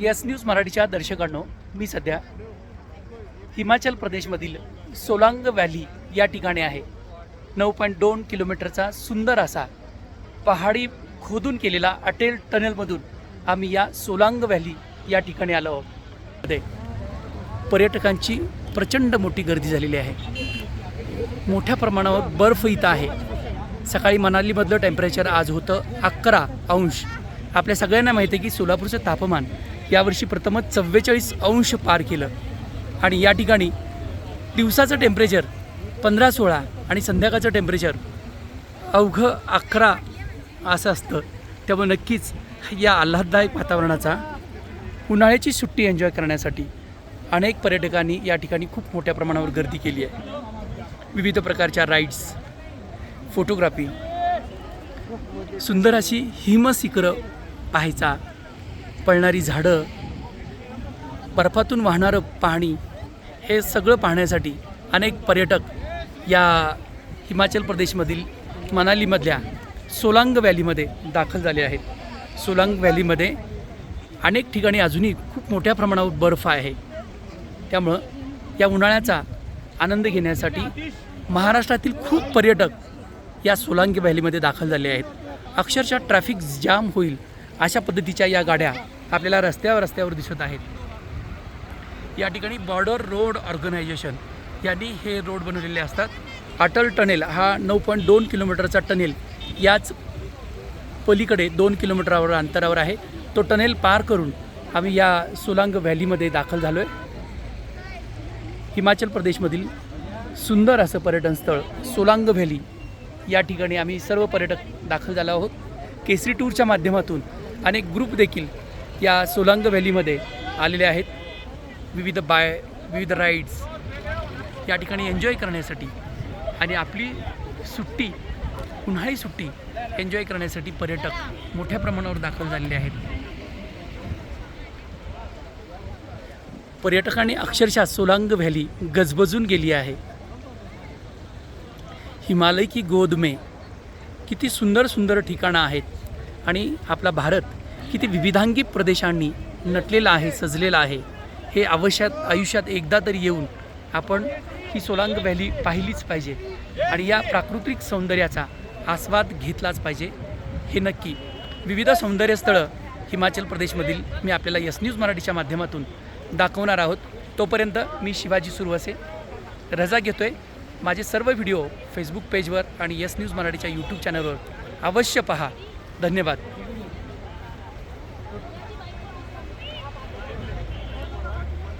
Yes news मराठीच्या दर्शकांनो मी सध्या हिमाचल प्रदेशमधील सोलांग व्हॅली या ठिकाणी आहे. नऊ पॉईंट दोन किलोमीटरचा सुंदर असा पहाडी खोदून केलेला अटेल टनेलमधून आम्ही या सोलांग व्हॅली या ठिकाणी आलो आहोत. पर्यटकांची प्रचंड मोठी गर्दी झालेली आहे. मोठ्या प्रमाणावर बर्फ इथं आहे. सकाळी मनालीमधलं टेम्परेचर आज होतं अकरा अंश. आपल्या सगळ्यांना माहिती आहे की सोलापूरचं तापमान यावर्षी प्रथमच चव्वेचाळीस अंश पार केलं. आणि या ठिकाणी दिवसाचं टेम्परेचर पंधरा सोळा आणि संध्याकाळचं टेम्परेचर अवघं अकरा असं असतं. त्यामुळे नक्कीच या आल्हाददायक वातावरणाचा उन्हाळ्याची सुट्टी एन्जॉय करण्यासाठी अनेक पर्यटकांनी या ठिकाणी खूप मोठ्या प्रमाणावर गर्दी केली आहे. विविध प्रकारच्या राईड्स फोटोग्राफी सुंदर अशी हिमशिखरं पाहायचा पळणारी झाडं बर्फातून वाहणारं पाणी हे सगळं पाहण्यासाठी अनेक पर्यटक या हिमाचल प्रदेशमधील मनालीमधल्या सोलांग व्हॅलीमध्ये दाखल झाले आहेत. सोलांग व्हॅलीमध्ये अनेक ठिकाणी अजूनही खूप मोठ्या प्रमाणावर बर्फ आहे. त्यामुळं या उन्हाळ्याचा आनंद घेण्यासाठी महाराष्ट्रातील खूप पर्यटक या सोलांगी व्हॅलीमध्ये दाखल झाले आहेत. अक्षरशः ट्रॅफिक जाम होईल. अशा पद्धतीच्या या गाड्या आपल्याला रस्त्यावर रस्त्यावर दिसत आहेत. या ठिकाणी बॉर्डर रोड ऑर्गनायझेशन यांनी हे रोड बनवलेले असतात. अटल टनेल हा नऊ पॉईंट दोन किलोमीटरचा टनेल याच पलीकडे दोन किलोमीटरावर अंतरावर आहे. तो टनेल पार करून आम्ही या सोलांग व्हॅलीमध्ये दाखल झालो आहे हिमाचल प्रदेशमधील सुंदर असं पर्यटनस्थळ सोलांग व्हॅली या ठिकाणी आम्ही सर्व पर्यटक दाखल झालो आहोत. केसरी टूरच्या माध्यमातून अनेक ग्रुप देखील या सोलांग व्हॅलीमध्ये आलेले आहेत. विविध बाय विविध राईड्स या ठिकाणी एन्जॉय करण्यासाठी आणि आपली सुट्टी उन्हाळी सुट्टी एन्जॉय करण्यासाठी पर्यटक मोठ्या प्रमाणावर दाखल झालेले आहेत. पर्यटकांनी अक्षरशः सोलांग व्हॅली गजबजून गेली आहे. हिमालय की गोद में किती सुंदर सुंदर ठिकाणं आहेत. आणि आपला भारत किती विविधांगी प्रदेशांनी नटलेला आहे सजलेला आहे हे आवश्यक आयुष्यात एकदा तरी येऊन आपण ही सोलांग व्हॅली पाहिलीच पाहिजे आणि या प्राकृतिक सौंदर्याचा आस्वाद घेतलाच पाहिजे. हे नक्की विविध सौंदर्यस्थळं हिमाचल प्रदेशमधील मी आपल्याला यस न्यूज मराठीच्या माध्यमातून दाखवणार आहोत. तोपर्यंत मी शिवाजी सुरवसे रजा घेतो आहे माझे सर्व व्हिडिओ फेसबुक पेजवर आणि यस न्यूज मराठीच्या यूट्यूब चॅनलवर अवश्य पहा. धन्यवाद.